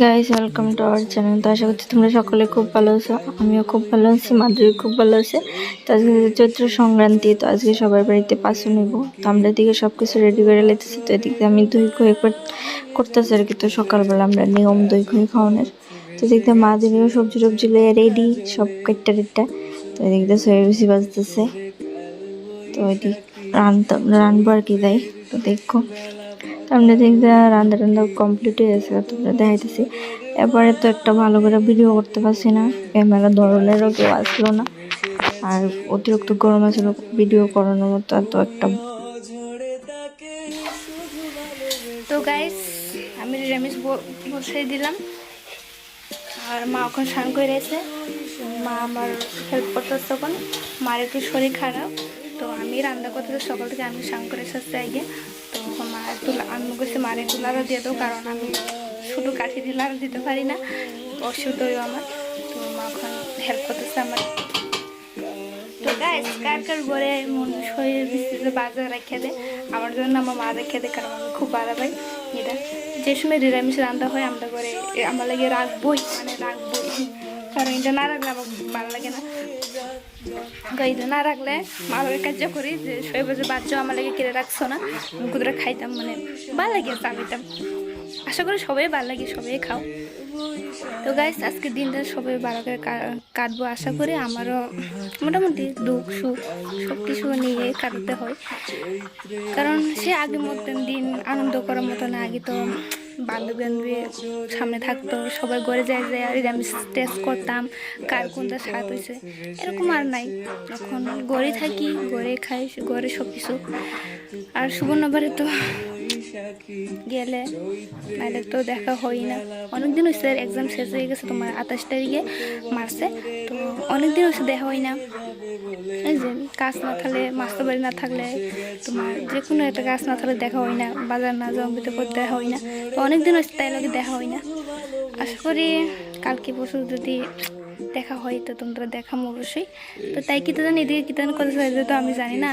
Guys welcome to our channel তো আশা করছি তোমরা সকলে খুব ভালো আছো। আমিও খুব ভালো আছি, মাধুরী খুব ভালো আছে। তো আজকে চৈত্র সংক্রান্তি, তো আজকে সবার বাড়িতে পাশে নেব। তো আমরা এদিকে সব কিছু রেডি করে লেতেছি তো এদিকে আমি দই খয়ে করতেছি আর কি। তো সকালবেলা আমরা নিয়ম দই খয়ে খাওয়ানোর। তো এদিকে মা দিনেও সবজি টবজি লইয়া রেডি সব কাটটা টিটটা। তো এদিকে বেশি বাজতেছে। তো এদিক রান্না রানবো আর কি তাই তো দেখো। আমরা দেখতে রান্না টান্না কমপ্লিট হয়ে গেছে, তোমরা দেখাইতেছি। এরপরে তো একটা ভালো করে ভিডিও করতে পারছি না ক্যামেরা ধরনেরও কেউ আসলো না। আর অতিরিক্ত গরম আছিল ভিডিও করানোর মতো এত একটা তো গাইস আমি নিরামিষ ব- বসাই দিলাম। আর মা ওখানে স্নান করে রয়েছে মা আমার হেল্প করতেছে তখন মার একটু শরীর খারাপ। তো আমি রান্না করতে সকাল থেকে আমি স্নান করে আগে। তো মা তুলা আমি মার একটু লাড়া দিয়ে দাও, কারণ আমি শুধু কাঠি লাড়া দিতে পারি না অসুবিধা আমার। তো মা ওখানে হেল্প করতেছে আমার। তো গাইস কার কার ঘরে মন শরীর বিস্তৃত বাজার রেখে দেয় আমার জন্য আমার মা রেখে দেয় কারণ আমি খুব পাই এটা যে সময় নিরামিষ রান্না হয়, আমরা এ আমার লাগে রাখবোই মানে রাখবই। কারণ এটা না রাখলে আমার ভালো লাগে না। তো না রাখলে মা বাবার কার্য করি যে শোয়ে বসে বাচ্চা আমার লাগে কেড়ে রাখছো না। কুদরা খাইতাম মানে ভালো লাগে চাবিতাম আশা করি সবাই ভালো লাগে, সবাই খাও। তো গাইস আজকে দিনটা সবাই ভালো করে কাটবো আশা করি। আমারও মোটামুটি দুঃখ, সুখ সব কিছু নিয়ে কাটতে হয়। কারণ সে আগের মতন দিন আনন্দ করার মতন আগে তো বান্ধবী সামনে থাকতো, সবাই ঘরে যায় যায়, আর আমি স্ট্রেস করতাম, কার কোনটা স্বাদ হয়েছে এরকম আর নাই। এখন ঘরে থাকি ঘরে খাই, ঘরে সব কিছু আর সুবর্ণবারে তো গেলে নাহলে তো দেখা হয় না। অনেকদিন হয়েছে এক্সাম শেষ হয়ে গেছে, তোমার আঠাশ তারিখে মার্চে তো অনেকদিন হয়েছে দেখা হয় না। এই যে, কাজ না থাকলে, মাস্টার বাড়ি না থাকলে, তোমার যে কোনো একটা কাজ না থাকলে দেখা হয় না। বাজার না জমিতে করতে দেখা হয় না। তো অনেকদিন হয়েছে তাই লোকে দেখা হয় না। আশা করি কালকে পরশু যদি দেখা হয়, তো তোমরা দেখাম অবশ্যই। তো তাই কি তো জানি, এদিকে কি তেন কথা হয়েছে তো আমি জানি না।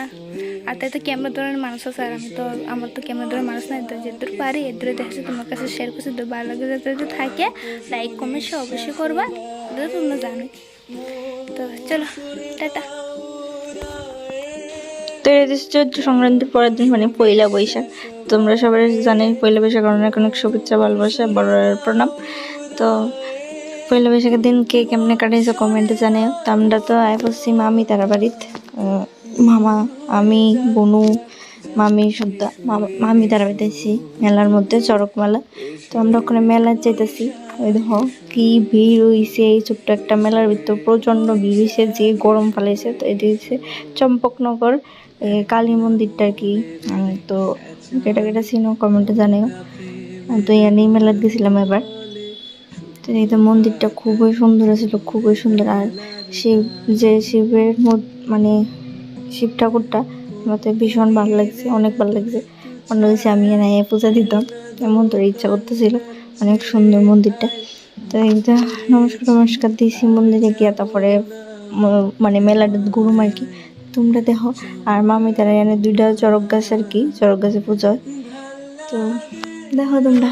আর তাই তো ক্যামেরা ধরনের মানুষ আছে, আর আমি তো, আমার তো ক্যামেরা ধরনের মানুষ নাই, তো যেদূর পারি এদূরে দেখছি তোমার কাছে শেয়ার করছি, তো ভালো লাগে যাতে যদি থাকে লাইক কমেন্ট সে অবশ্যই করবা। তোমরা জানো। তো চলো, টাটা। তো চৈত্র সংক্রান্তির পরের দিন মানে পয়লা বৈশাখ, তোমরা সবাই জানে পয়লা বৈশাখ অনেক অনেক শুভেচ্ছা, ভালোবাসা বড়ের প্রণাম। তো পয়লা বৈশাখের দিন কে কেমনে কাটাইছে কমেন্টে জানাও তো আমরা তো আয় পড়ছি মামি তারা বাড়িতে। মামা, আমি, বনু, মামি সদ্দা মামা তারা বাড়িতেছি মেলার মধ্যে চড়ক মেলা তো আমরা ওখানে মেলা যেতেছি ওই দেখো, কি ভিড় হইছে এই ছোট্ট একটা মেলার ভিতর। প্রচণ্ড ভিড় হইছে, যে গরম ফালাইছে, তো এটি হচ্ছে চম্পকনগর কালী মন্দিরটা কি। তো, কেটা কেটা চিনো কমেন্টে জানিও তো ইয়ানি মেলাত গেছিলাম এবার। তো এই তো মন্দিরটা খুবই সুন্দর ছিল, খুবই সুন্দর। আর শিব, যে শিবের মানে শিব ঠাকুরটা আমার তো ভীষণ ভালো লাগছে, অনেক ভালো লাগছে। মনে হয়েছে আমি এনে পূজা দিতাম, এমন তোর ইচ্ছা করতেছিল, অনেক সুন্দর মন্দিরটা। তো এইটা নমস্কার নমস্কার দিয়েছি মন্দিরে গিয়া তারপরে মানে মেলাটা ঘুরুম আর কি। তোমরা দেখো, আর মামি তারা এনে দুইটা চরক গাছ আর কি চরক গাছে পুজো তো দেখো তোমরা।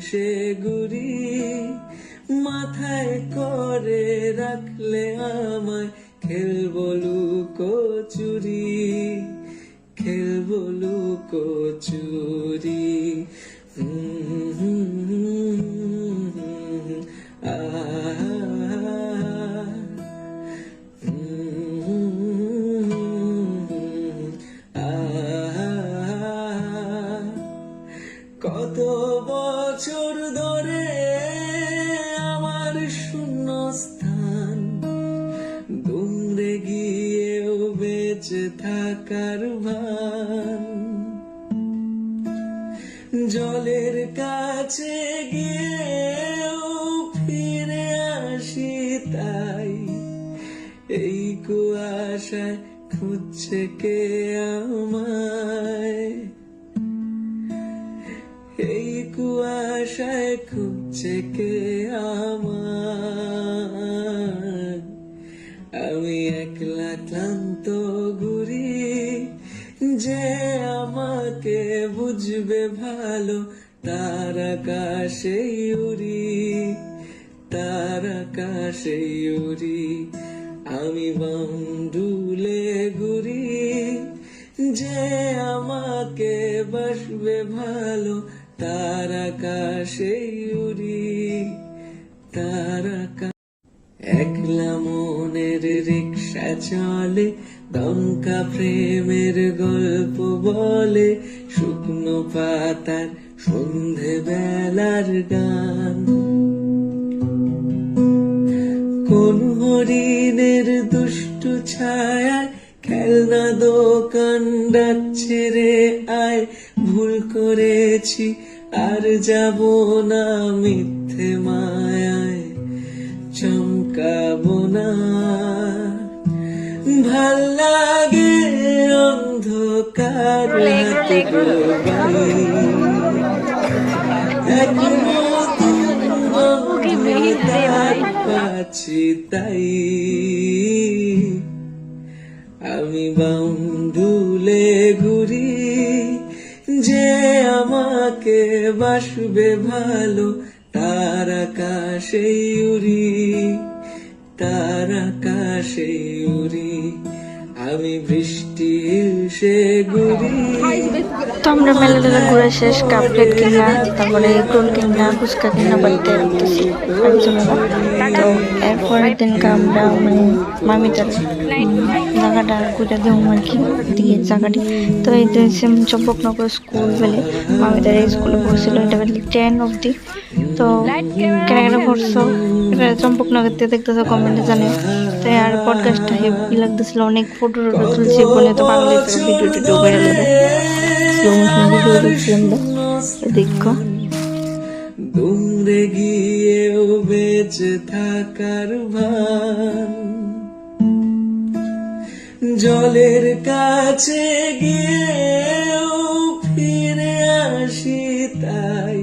সে গুরি মাথায় করে রাখলে আমায় খেলব কচুরি খেলব লুকোচুরি হুম বেঁচে থাকার ভান। জলের কাছে গিয়েও ফিরে আসি তাই। এই কুয়াশায় খুঁজছে কে আমায়? এই কুয়াশায় খুঁজছে কে আমায়? যে আমাকে বুঝবে ভালো, তার আকাশে উড়ি, তার আকাশে উড়ি। আমি বন্ধুলে ঘুরি যে আমাকে বাসবে ভালো, তার আকাশে উড়ি, তার একলা মনের রিক্সা চলে দমকা প্রেমের গল্প বলে শুকনো পাতার সন্ধে বেলার গান। কোন হরিণের দুষ্টু ছায়ায় খেলনা দোকান ডাকছে রে, আয় ভুল করেছি, আর যাব না মিথ্যে মায়ায়, চমকাবো না। ভালো লাগে অন্ধকার পাচ্ছি তাই। আমি বাউন্ডুলে ঘুরি যে আমাকে বাসবে ভালো তার আকাশে উড়ি। তার আকাশে উড়ি, আমি বৃষ্টি সে ঘুরি। তো আমরা মেলা টেলা ঘুরে শেষ কাপড় কিনা তারপরে এগরোল কিনা ফুচকা কিনা বাড়িতে এরপরের দিনকে আমরা মানে মামিটার জায়গাটা ঘুরে দেবো দিয়ে জায়গাটি। তো এই চম্পকনগর স্কুল বলে মামিটার এই স্কুলে পড়ছিল, এটা বলে টেন অবধি। তো কেনা কেনা করছ, এটা চম্পকনগর দিয়ে দেখতেছো কমেন্টে জানে তো আর পডকাস্টটা হেভি লাগতেছিল, অনেক ফটো টটো তুলছি বলে তো বাংলাদেশে ভিডিও টিডিও বেড়ে দেখছিলাম দেখো। দূরে গিয়েও বেঁচে থাকার ভান। জলের কাছে গিয়েও ফিরে আসি তাই।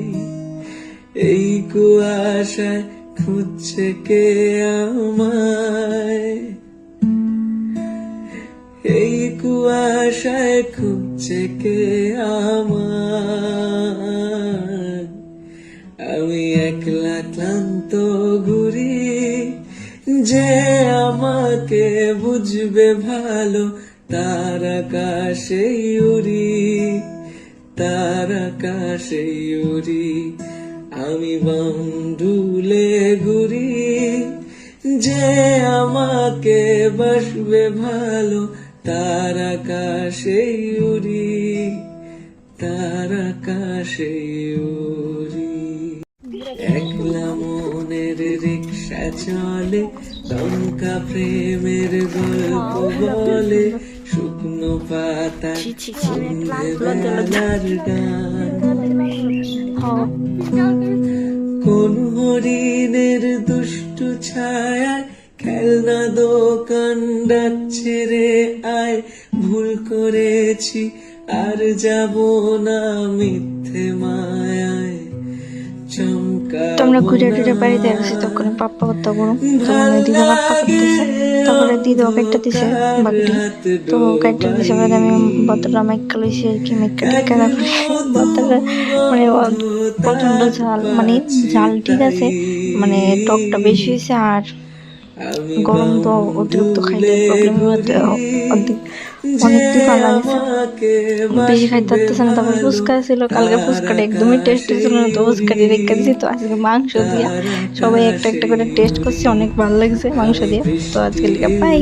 এই কুয়াশায় খুঁজছে কে আমায়? এই কুয়াশায় খুঁজছে কে আমার আমি একলা ক্লান্ত যে আমাকে বুঝবে ভালো, তার আকাশে উড়ি, তার আকাশে উড়ি। আমি বন্ধুলে ঘুরি, যে আমাকে বাসবে ভালো, তার আকাশে উড়ি, তার আকাশে উড়ি। চলে দমকা প্রেমের গল্প বলে শুকনো পাতা সন্ধ্যেবেলার গান কোন হরিণের দুষ্টু ছায়ায় খেলনা দোকান ডাকছে রে আয় ভুল করেছি আর যাব না মিথ্যে মায়ায় তোমরা ঘুরে টুরে বাড়িতে আসছি তখন পাপ্পা করতে বড় তখন দিদা পাপ্পা করতেছে তারপরে দিদা কাইটা দিছে বাকিটি তো একটা দিছে পরে আমি বোতলটা মাইকা লইছি আর কি মাইকা টিকা মানে প্রচণ্ড ঝাল মানে ঝাল ঠিক আছে মানে টকটা বেশি হয়েছে আর গরম তো অতিরিক্ত খাইলে প্রবলেম হতে অনেক টিফা লাগছে বেশি খাইতে পারতেছে না। তারপর ফুচকা ছিল, কালকে ফুচকাটা একদমই টেস্ট ছিল না। তো ফুচকাটি রেখে দিয়েছি তো আজকে মাংস দিয়া সবাই একটা একটা করে টেস্ট করছি। অনেক ভালো লাগছে মাংস দিয়ে। তো আজকে লিখে পাই